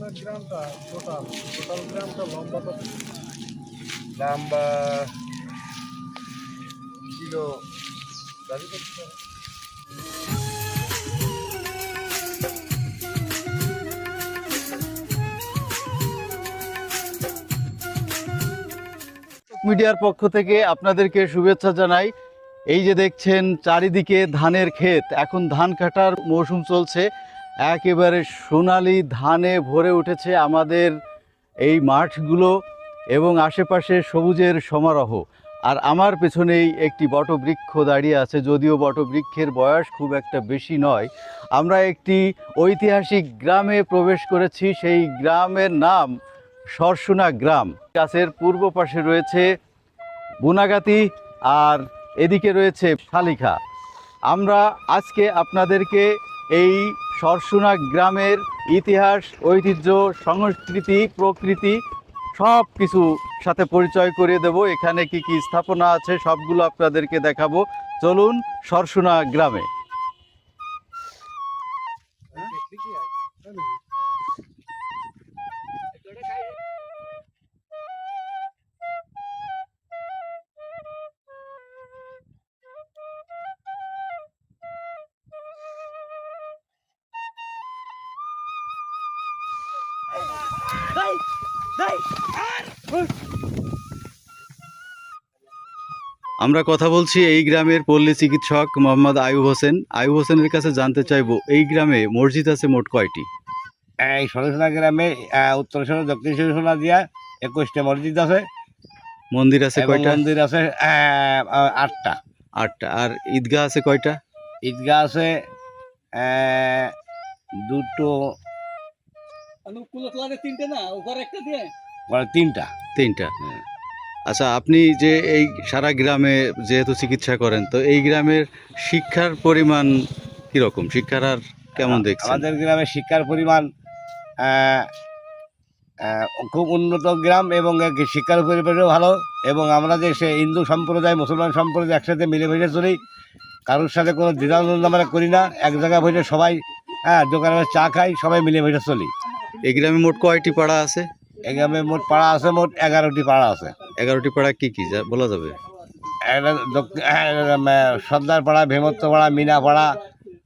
আপনার গ্রামটা total? Total গ্রামটা লম্বা কত? নাম্বার কিলো দাবি করতে পারে মিডিয়ার পক্ষ থেকে আপনাদেরকে শুভেচ্ছা জানাই। এই যে দেখছেন চারিদিকে ধানের ক্ষেত এখন ধান কাটার মৌসুম চলছে। একেবারে সোনালি ধানে ভরে উঠেছে আমাদের এই মাঠগুলো এবং আশেপাশে সবুজের সমারোহ। আর আমার পেছনেই একটি বটবৃক্ষ দাঁড়িয়ে আছে, যদিও বটবৃক্ষের বয়স খুব একটা বেশি নয়। আমরা একটি ঐতিহাসিক গ্রামে প্রবেশ করেছি, সেই গ্রামের নাম সরসুনা গ্রাম। গাছের পূর্ব পাশে রয়েছে বুনাগাতি আর এদিকে রয়েছে শালিখা। আমরা আজকে আপনাদেরকে এই সরসুনা গ্রামের ইতিহাস, ঐতিহ্য, সংস্কৃতি, প্রকৃতি সব কিছু সাথে পরিচয় করিয়ে দেব। এখানে কি কি স্থাপনা আছে সবগুলো আপনাদেরকে দেখাবো। চলুন সরসুনা গ্রামে। আমরা কথা বলছি এই গ্রামের পল্লী চিকিৎসক মোহাম্মদ আয়ুব হোসেন। আয়ুব হোসেনের কাছে জানতে চাইব এই গ্রামে মসজিদ আছে মোট কয়টি? এই সরসনা গ্রামে উত্তর সর দক্ষিণ সরসনা দিয়া একুশটা মসজিদ আছে। মন্দির আছে কয়টা? মন্দির আছে আটটা। আটটা। আর ঈদগাহ আছে কয়টা? ঈদগাহ আছে দুটো তিনটে না ওপর একটা দিয়ে? তিনটা। তিনটা। হুম। আচ্ছা আপনি যে এই সারা গ্রামে যেহেতু চিকিৎসা করেন তো এই গ্রামের শিক্ষার পরিমাণ কীরকম? শিক্ষার আর কেমন দেখছেন? আমাদের গ্রামে শিক্ষার পরিমাণ খুব উন্নত গ্রাম এবং শিক্ষার পরিবেশও ভালো এবং আমরা যে সে হিন্দু সম্প্রদায় মুসলমান সম্প্রদায় একসাথে মিলেমিশে চলি কারোর সাথে কোনো দ্বিধাদ্বন্দ্ব আমরা করি না এক জায়গায় বসে সবাই হ্যাঁ দোকানে চা খাই সবাই মিলেমিশে চলি। এই গ্রামে মোট কয়টি পাড়া আছে? এই গ্রামে মোট পাড়া আছে মোট এগারোটি পাড়া আছে। এগারোটি পাড়া কি কি যা- বলা যাবে? একটা দক্ষ- আহ, সর্দার পাড়া ভেমত্ত পাড়া মিনা পাড়া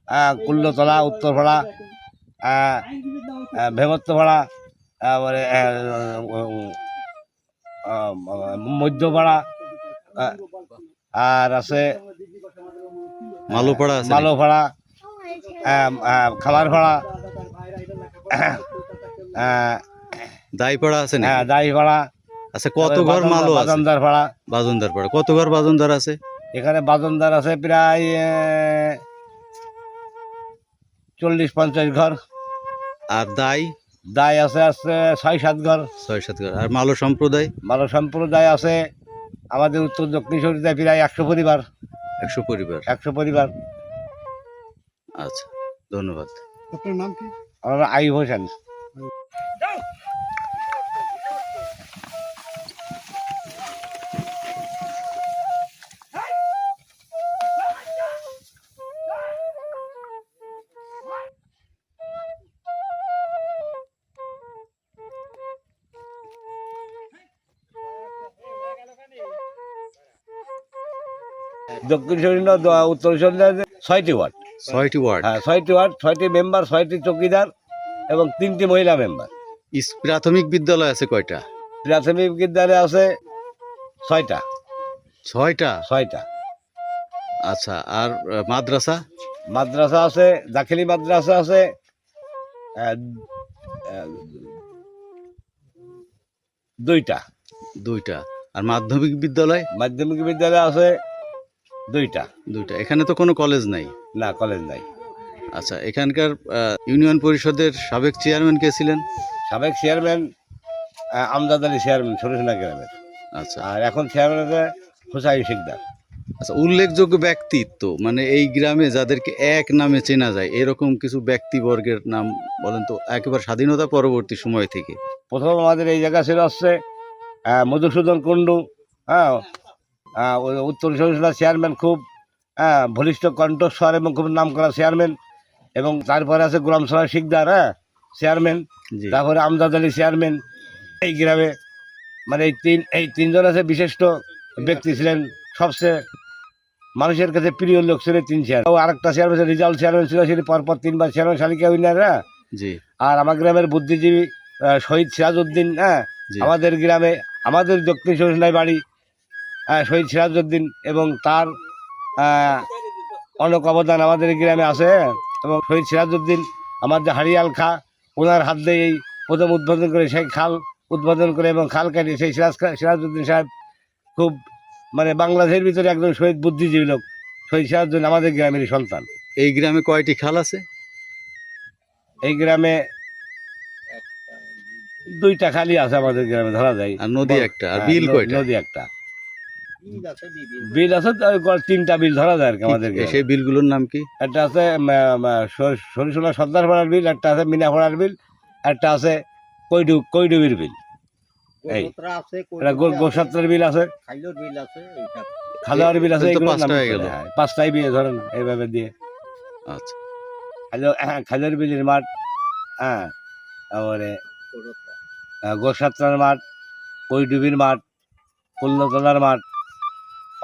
আহ, কুল্লতলা উত্তরপাড়া আহ, আহ, ভেমত্ত পাড়া তারপরে মধ্যপাড়া আর আছে মালোপাড়া আছে মালো ভাড়া খাবার ভাড়া দাইপাড়া আছে না হ্যাঁ, দাই ভাড়া আচ্ছা কত ঘর মালো আছে? বাজানদার ভাড়া বাজনদার পাড়া কত ঘর বাজনদার আছে? এখানে বাজনদার আছে প্রায় চল্লিশ পঞ্চাশ ঘর। আর দাই? দায় আছে আছে ছয় সাত ঘর। ছয় সাত ঘর। আর মালো সম্প্রদায়? মালো সম্প্রদায় আছে। আমাদের উত্তর দক্ষিণ শরীরে প্রায় একশো পরিবার। একশো পরিবার। একশো পরিবার। আচ্ছা ধন্যবাদ। আপনার নাম কি? আমরা আই হোসেন। দক্ষিণ শরীর উত্তর শরীরে ছয়টি ওয়ার্ড। ছয়টি ওয়ার্ড। হ্যাঁ ছয়টি ওয়ার্ড ছয়টি মেম্বার ছয়টি চৌকিদার এবং তিনটি মহিলা মেম্বার। প্রাথমিক বিদ্যালয় আছে কয়টা? প্রাথমিক বিদ্যালয় আছে ছয়টা। ছয়টা? ছয়টা। আচ্ছা আর মাদ্রাসা? মাদ্রাসা আছে দাখিলি মাদ্রাসা আছে দুইটা। দুইটা। আর মাধ্যমিক বিদ্যালয়? মাধ্যমিক বিদ্যালয় আছে দুইটা। দুইটা। এখানে তো কোনো কলেজ নাই? না কলেজ নাই। আচ্ছা এখানকার ইউনিয়ন পরিষদের সাবেক চেয়ারম্যান কে ছিলেন? সাবেক চেয়ারম্যান আমজাদ আলী চেয়ারম্যান সরসনা গ্রামের। আচ্ছা। আর এখন চেয়ারম্যান আছে হুসাইন শিকদার। আচ্ছা উল্লেখযোগ্য ব্যক্তিত্ব মানে এই গ্রামে যাদেরকে এক নামে চেনা যায় এরকম কিছু ব্যক্তিবর্গের নাম বলেন তো একেবারে স্বাধীনতা পরবর্তী সময় থেকে। প্রথম আমাদের এই জায়গা ছিল হচ্ছে মধুসূদন কুণ্ডু হ্যাঁ উত্তর সরিষলা চেয়ারম্যান খুব হ্যাঁ বলিষ্ঠ কণ্ঠস্বর এবং খুব নাম করা চেয়ারম্যান এবং তারপরে আছে গোলাম সালাহ শিকদার হ্যাঁ চেয়ারম্যান তারপরে আমদাদ আলী চেয়ারম্যান। এই গ্রামে মানে এই তিন এই তিনজন আছে বিশিষ্ট ব্যক্তি ছিলেন সবচেয়ে মানুষের কাছে প্রিয় লোক ছিলেন তিন চেয়ারম্যান। ও আরেকটা চেয়ারম্যান ছিল রিজাল্ট চেয়ারম্যান ছিল সেটি পরপর তিনবার চেয়ারম্যান শালিকা উইনাররা জি। আর আমার গ্রামের বুদ্ধিজীবী শহীদ সিরাজউদ্দিন হ্যাঁ আমাদের গ্রামে আমাদের দক্ষিণ সরিষায় বাড়ি শহীদ সিরাজউদ্দিন এবং তার অনেক অবদান আমাদের গ্রামে আছে। এবং শহীদ সিরাজউদ্দিন আমাদের হারিয়াল খা ওনার হাত দিয়ে এই প্রথম উদ্বোধন করে সেই খাল উদ্বোধন করে এবং খাল কাটি সেই সিরাজ সিরাজউদ্দিন সাহেব খুব মানে বাংলাদেশের ভিতরে একজন শহীদ বুদ্ধিজীবী লোক। শহীদ সিরাজউদ্দিন আমাদের গ্রামেরই সন্তান। এই গ্রামে কয়টি খাল আছে? এই গ্রামে দুইটা খালি আছে আমাদের গ্রামে ধরা যায়। আর নদী একটা আর হ্যাঁ, বিল কয়টা? নদী একটা। বিল আছে তিনটা বিল ধরা যায় আর কি আমাদেরকে। সেই বিলগুলোর নাম কি? একটা আছে সরিষলা সর্দার পাড়ার বিল একটা আছে মিনা পাড়ার বিল একটা আছে কৈডু কৈডুবির বিল। এই এটা বিল আছে। খালোয়ার বিল আছে পাঁচটাই বিল ধরেন এইভাবে দিয়ে। আচ্ছা। খালো হ্যাঁ খালোয়ার বিলের মাঠ হ্যাঁ তারপরে গোসাত্রার মাঠ কৈডুবির মাঠ কুল্লতলার মাঠ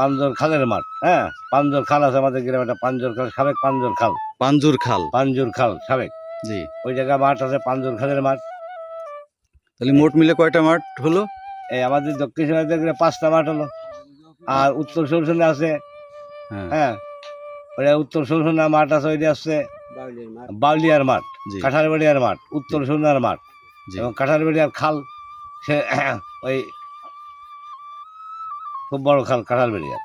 পাঞ্জর খালের মাঠ হ্যাঁ? পাঞ্জর খাল আছে আমাদের গ্রামে একটা পাঞ্জর খাল সাবেক পাঞ্জর খাল। পাঞ্জুর খাল। পাঞ্জুর খাল সাবেক। জি। ওই জায়গায় মাঠ আছে পাঞ্জর খালের মাঠ। তাহলে মোট মিলে কয়টা মাঠ হলো? এই আমাদের দক্ষিণ গেলে পাঁচটা মাঠ হলো। আর উত্তর সরসনে আছে হ্যাঁ। হ্যাঁ? ওইটা উত্তর সরসনা মাঠ আছে ওইটা আছে বাউলিয়ার মাঠ কাঁঠালবাড়িয়ার মাঠ উত্তর সরনার মাঠ। এবং কাঁঠালবাড়িয়ার খাল সে ওই খুব বড় খাল কাঁঠালবাড়িয়ার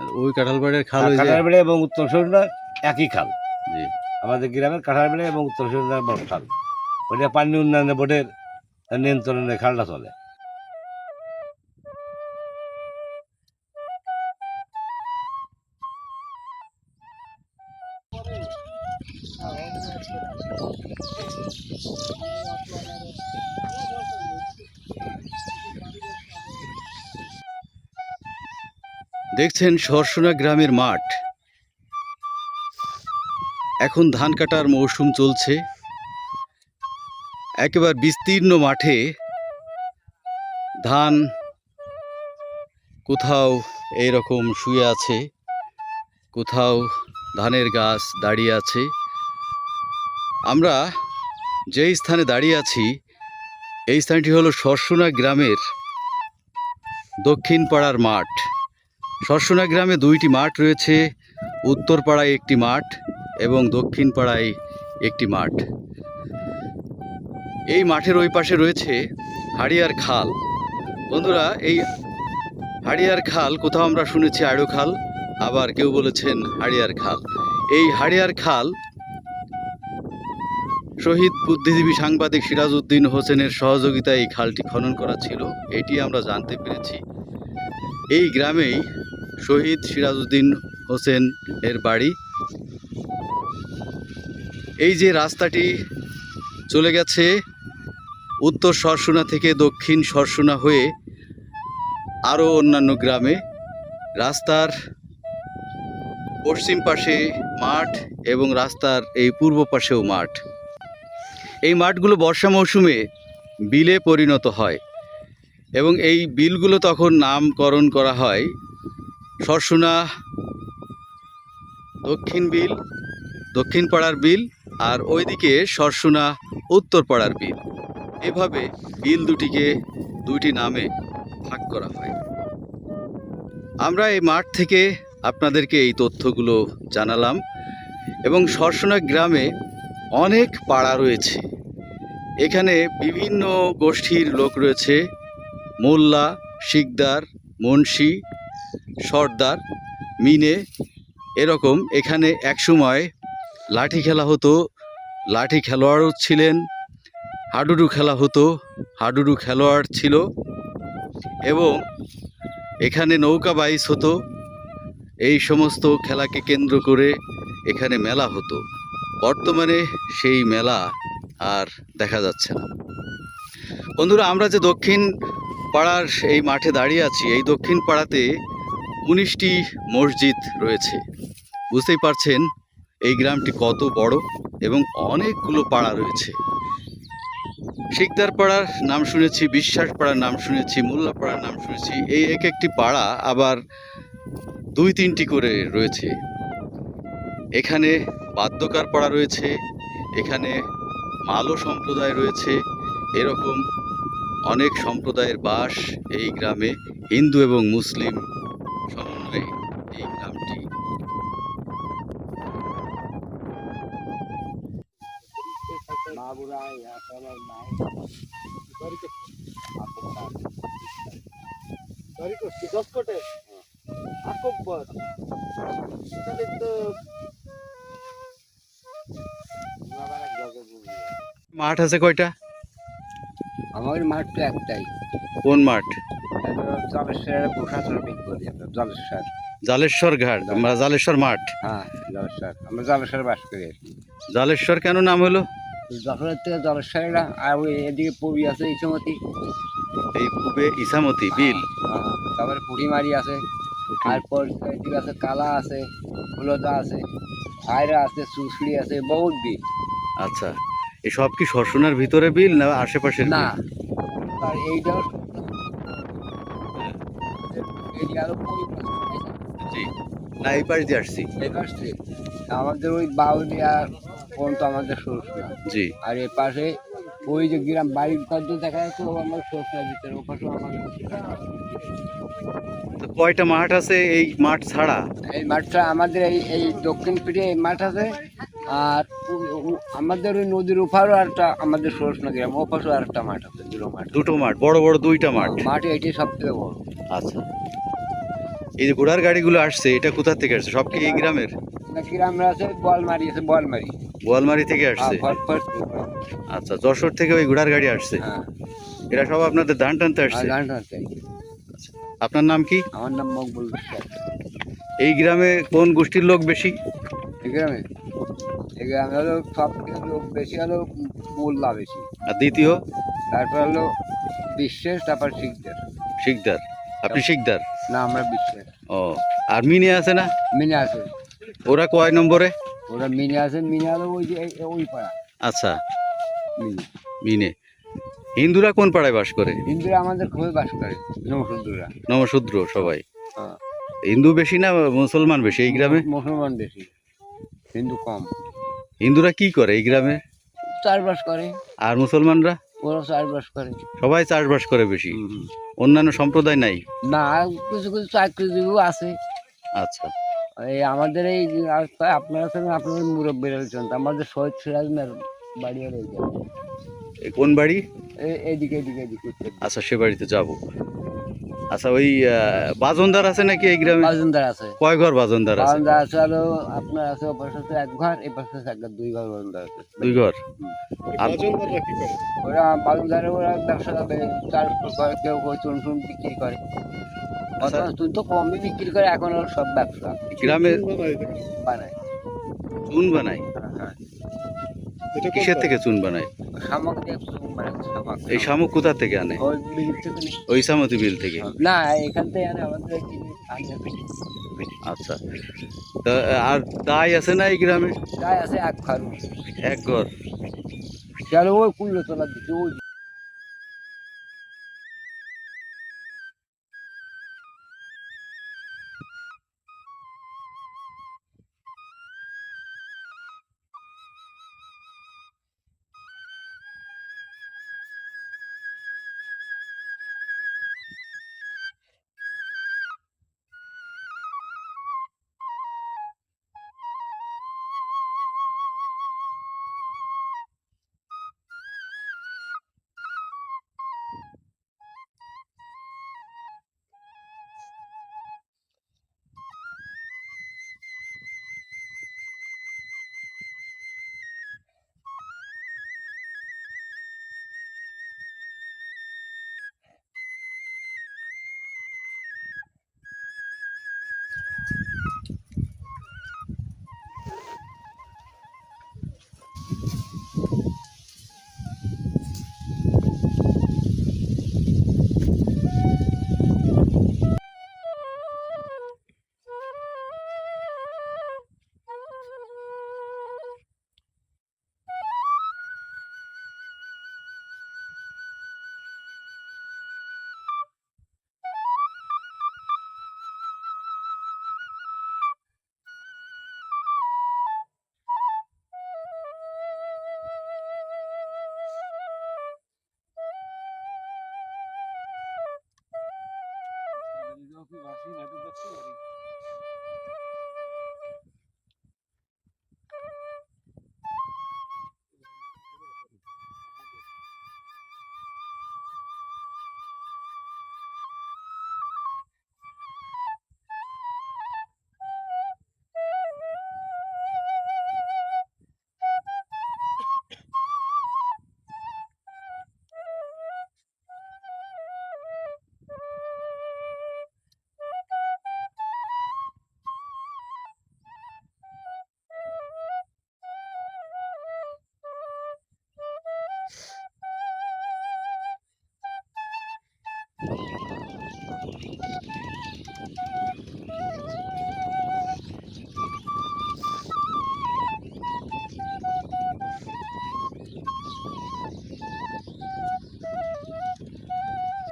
আর ওই কাঁঠালবাড়ির খাল কাঁঠালবাড়িয়া এবং উত্তর সরনা একই খাল। জি। আমাদের গ্রামের কাঁঠালবাড়িয়া এবং উত্তর সরনার বড় খাল। ওইটা পানি উন্নয়ন বোর্ডের নিয়ন্ত্রণে খালটা চলে। দেখছেন সরসনা গ্রামের মাঠ। এখন ধান কাটার মৌসুম চলছে। একেবারে বিস্তীর্ণ মাঠে ধান কোথাও এই রকম শুয়ে আছে, কোথাও ধানের গাছ দাঁড়িয়ে আছে। আমরা যেই স্থানে দাঁড়িয়ে আছি, এই স্থানটি হলো সরসনা গ্রামের দক্ষিণ পাড়ার মাঠ। সরসনা গ্রামে দুইটি মাঠ রয়েছে। উত্তর পাড়ায় একটি মাঠ এবং দক্ষিণ পাড়ায় একটি মাঠ। এই মাঠের ওই পাশে রয়েছে হাড়িয়ার খাল। বন্ধুরা, এই হাড়িয়ার খাল, কোথাও আমরা শুনেছি আড়ো খাল, আবার কেউ বলেছেন হাড়িয়ার খাল। এই হাড়িয়ার খাল শহীদ বুদ্ধিজীবী সাংবাদিক সিরাজউদ্দিন হোসেনের সহযোগিতায় এই খালটি খনন করা ছিল। এটি আমরা জানতে পেরেছি। এই গ্রামেই শহীদ সিরাজউদ্দিন হোসেন এর বাড়ি। এই যে রাস্তাটি চলে গেছে উত্তর সরসুনা থেকে দক্ষিণ সরসুনা হয়ে আরও অন্যান্য গ্রামে। রাস্তার পশ্চিম পাশে মাঠ এবং রাস্তার এই পূর্ব পাশেও মাঠ। এই মাঠগুলো বর্ষা মৌসুমে বিলে পরিণত হয় এবং এই বিলগুলো তখন নামকরণ করা হয় সরসুনা, দক্ষিণ বিল, দক্ষিণ পাড়ার বিল আর ওইদিকে সরসুনা উত্তর পাড়ার বিল। এভাবে বিল দুটিকে দুইটি নামে ভাগ করা হয়। আমরা এই মাঠ থেকে আপনাদেরকে এই তথ্যগুলো জানালাম এবং সরসুনা গ্রামে অনেক পাড়া রয়েছে। এখানে বিভিন্ন গোষ্ঠীর লোক রয়েছে। মোল্লা, শিকদার, মুন্সি সর্দার, মিনে এরকম এখানে একসময় লাঠি খেলা হতো, লাঠি খেলোয়াড়ও ছিলেন, হাডুডু খেলা হতো, হাডুডু খেলোয়াড় ছিল এবং এখানে নৌকা বাইস হতো, এই সমস্ত খেলাকে কেন্দ্র করে এখানে মেলা হতো। বর্তমানে সেই মেলা আর দেখা যাচ্ছে না। বন্ধুরা, আমরা যে দক্ষিণ পাড়ার এই মাঠে দাঁড়িয়ে আছি, এই দক্ষিণ পাড়াতে উনিশটি মসজিদ রয়েছে। বুঝতেই পারছেন এই গ্রামটি কত বড় এবং অনেকগুলো পাড়া রয়েছে। শিকদার পাড়ার নাম শুনেছি বিশ্বাস পাড়ার নাম শুনেছি মোল্লা পাড়ার নাম শুনেছি। এই এক একটি পাড়া আবার দুই তিনটি করে রয়েছে। এখানে বাদ্যকার পাড়া রয়েছে, এখানে মালো সম্প্রদায় রয়েছে। এরকম অনেক সম্প্রদায়ের বাস এই গ্রামে হিন্দু এবং মুসলিম সমন্বয়ে এই গ্রামটি মাঠ আছে কয়টা? আমার মাঠ তো একটাই। কোন মাঠ? জলেশ্বরের প্রশাসন করি আমরা জলেশ্বর। জালেশ্বর ঘাট আমরা জালেশ্বর মাঠ। হ্যাঁ জলেশ্বর আমরা জলেশ্বর বাস করি আর কি। জালেশ্বর কেন নাম হলো? যশোরের থেকে জলেশ্বরেরা আর ওই এদিকে পুরী আছে ইসমতি এই পূবে ইসামতি বিল। তারপরে পুঁটিমারি আছে তারপর এদিকে আছে কালা আছে আছে আয়রা আছে সুসড়ি আছে বহুত বিল। আচ্ছা এই সব কি শর্ষণার ভিতরে বিল না আশেপাশের না আর এইটাও এই আরও পরিমাণ জি। না এই পাশ দিয়ে আসছি। এই পাশে আমাদের ওই বাউলিয়া পর্যন্ত আমাদের সরষনা জি। আর এ পাশে ওই যে গ্রাম বাড়ির কদ্দ দেখা যাচ্ছে ও আমার সরষনার ভিতরে ও পাশে তো কয়টা মাঠ আছে এই মাঠ ছাড়া? এই মাঠটা আমাদের এই এই দক্ষিণ পিঠে এই মাঠ আছে আর আমাদের ওই নদীর ওপারও একটা আমাদের সরষনা গ্রাম ও পাশেও আর একটা মাঠ আছে দুটো মাঠ। দুটো মাঠ বড় বড় দুইটা মাঠ। মাঠ এটাই সব থেকে বড়। আচ্ছা। এই যে ঘোড়ার গাড়িগুলো আসছে এটা কোথা থেকে আসছে? সব কি এই গ্রামের? গ্রামে আছে বলমারি আছে বলমারি বোয়ালমারি থেকে আসছে? হ্যাঁ, ভর- আচ্ছা যশোর থেকে ওই ঘোড়ার গাড়ি আসছে? হ্যাঁ। এরা সব আপনাদের ধান টানতে আসছে? গান টানতে। আপনার নাম কি? আমার নাম মকবুল এই গ্রামে কোন গোষ্ঠীর লোক বেশি? এই গ্রামে? এই গ্রামে হলো সব লোক বেশি হলো মোল্লা বেশি। আর দ্বিতীয়? তারপর হলো বিশ্বাস তারপর শিখদের। শিকদার আপনি শিকদার না আমরা বিশ্বাস ও আর মিনে আছে না? মিনে আছে। ওরা কয় নম্বরে? ওরা মিনে আছে মিনে হলো ওই যে ওই পাড়া। আচ্ছা। মিনে। মিনে। হিন্দুরা কোন পাড়ায় বাস করে? হিন্দুরা আমাদের খুবই বাস করে নমসুন্দুরা নমশূদ্র সবাই। হ্যাঁ। হিন্দু বেশি না মুসলমান বেশি এই গ্রামে? মুসলমান বেশি হিন্দু কম। হিন্দুরা কি করে এই গ্রামে? চাষবাস করে। আর মুসলমানরা? ওরা চাষবাস করে। সবাই চাষবাস করে বেশি? অন্যান্য সম্প্রদায় নাই? না কিছু কিছু চাকরিজীবীও আছে। আচ্ছা। এই আমাদের এই আপনারা সঙ্গে আপনাদের মুরব্বী রয়েছেন আমাদের শহীদ সিরাজ বাড়ি হলো কোন বাড়ি? এদিকে এদিকে এদিকে। আচ্ছা সে বাড়িতে যাব। আচ্ছা ওই বাজনদার আছে নাকি এই গ্রামে? বাজনদার আছে। কয় ঘর বাজনদার আছে? বাজনদার আছে হলো আপনার আছে পাশে আছে এক ঘর এই পাশে আছে এক ঘর, দুই ঘর বাজনদার আছে। দুই ঘর? আর বাজনদাররা কি করে? ওরা বাজনদারে ওরা ব্যবসা করে চার করে কেউ কেউ চুন টুন বিক্রি করে। আচ্ছা। অথবা চুন তো কমই বিক্রি করে এখন সব ব্যবসা। গ্রামে বানায়। চুন বানায়? হ্যাঁ। কিসের থেকে চুন বানায়? দিয়ে এই শামুক কোথা থেকে আনে? ওই সামতি বিল থেকে? না এখান থেকে আনে আমাদের। আচ্ছা। তা আর দায় আছে না এই গ্রামে? গায়ে আছে এক ঘর। এক ঘর। চলো ওই কুল্লো দিকে ওই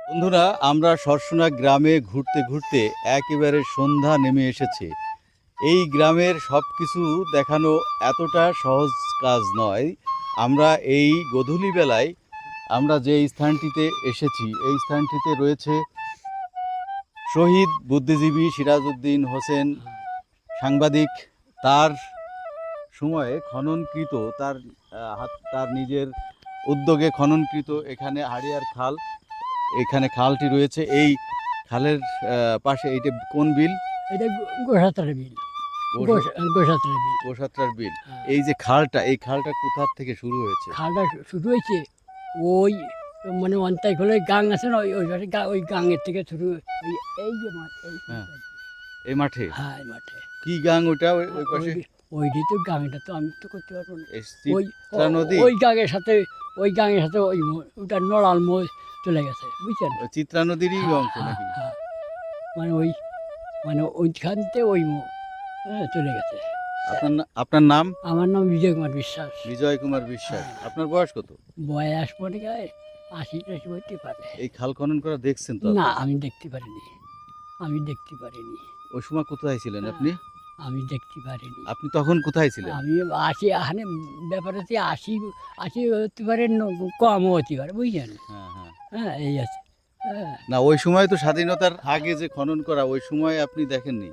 বন্ধুরা, আমরা সরসোনা গ্রামে ঘুরতে ঘুরতে একেবারে সন্ধ্যা নেমে এসেছে। এই গ্রামের সব কিছু দেখানো এতটা সহজ কাজ নয়। আমরা এই গধূলি বেলায় আমরা যে স্থানটিতে এসেছি এই স্থানটিতে রয়েছে শহীদ বুদ্ধিজীবী সিরাজউদ্দিন হোসেন সাংবাদিক। তার সময়ে খননকৃত তার হাত তার নিজের উদ্যোগে খননকৃত এখানে হাড়িয়ার খাল এখানে খালটি রয়েছে। এই খালের পাশে এইটা কোন বিল? এটা গোসাত্রার বিল। গোসাত্রার বিল। গোসাত্রার বিল। হ্যাঁ। এই যে খালটা এই খালটা কোথার থেকে শুরু হয়েছে? খালটা শুরু হয়েছে ওই মানে অন্তাই খোলে গাং আছে না ওই ওই ওই গাঙের থেকে শুরু ওই এই যে মাঠ এই হ্যাঁ। এই মাঠে? হ্যাঁ এই মাঠে। কি গাং ওটা ওই পাশে? ওই- তো গাঙটা তো আমি তো করতে পারব না। ওই ওই গাঙের সাথে ওই গাঙের সাথে ওই ওটা নড়াল মোজ চলে গেছে বুঝছেন? চিত্রা নদীরই হ্যাঁ, অংশ হ্যাঁ, নাকি? হ্যাঁ। মানে ওই মানে ওইখান থেকে ওই ম- হ্যাঁ, চলে গেছে। আপনার আপনার নাম? আমার নাম বিজয় কুমার বিশ্বাস। বিজয় কুমার বিশ্বাস। আপনার বয়স কত? বয়স মনে গায়ে আশি টাশি হইতে পারে। এই খাল খনন করা দেখছেন তো না আমি দেখতে পারিনি। আমি দেখতে পারিনি। ওই সময় কোথায় ছিলেন আপনি? আমি দেখতে পারিনি। আপনি তখন কোথায় ছিলেন? আমি আসি এখানে ব্যাপারে যে আসি আসি হতে পারে ন- কমও হতে পারে বুঝছেন হ্যাঁ হ্যাঁ। হ্যাঁ এই আছে। হ্যাঁ। না ওই সময় তো স্বাধীনতার আগে যে খনন করা ওই সময় আপনি দেখেননি?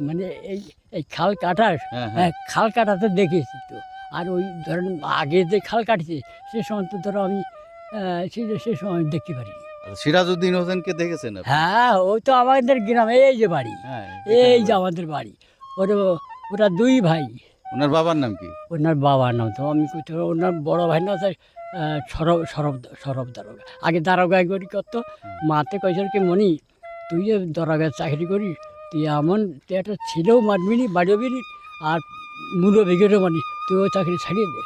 মানে এই এই খাল কাটার হ্যাঁ হ্যাঁ। হ্যাঁ খাল কাটাতে দেখেছি তো। আর ওই ধরেন আগে যে খাল কাটছে সে সময় তো ধরো আমি সে সে সময় দেখতে পারিনি আচ্ছা, সিরাজউদ্দিন হোসেনকে দেখেছেন হ্যাঁ ওই তো আমাদের গ্রামে এই যে বাড়ি হ্যাঁ এই যে আমাদের বাড়ি। ওর ওরা দুই ভাই। ওনার বাবার নাম কি? ওনার বাবার নাম তো আমি ওনার বড় ভাই না সরব সরব সরব দারোগা। আগে দারোগা করি করতো। মাতে কইছিল কি মনি তুই যে দারোগার চাকরি করিস তুই এমন একটা ছেলেও মারবি নি, বাড়িও আর মূল্য বিঘেরও মানি তুই ওই চাকরি ছাড়িয়ে দে।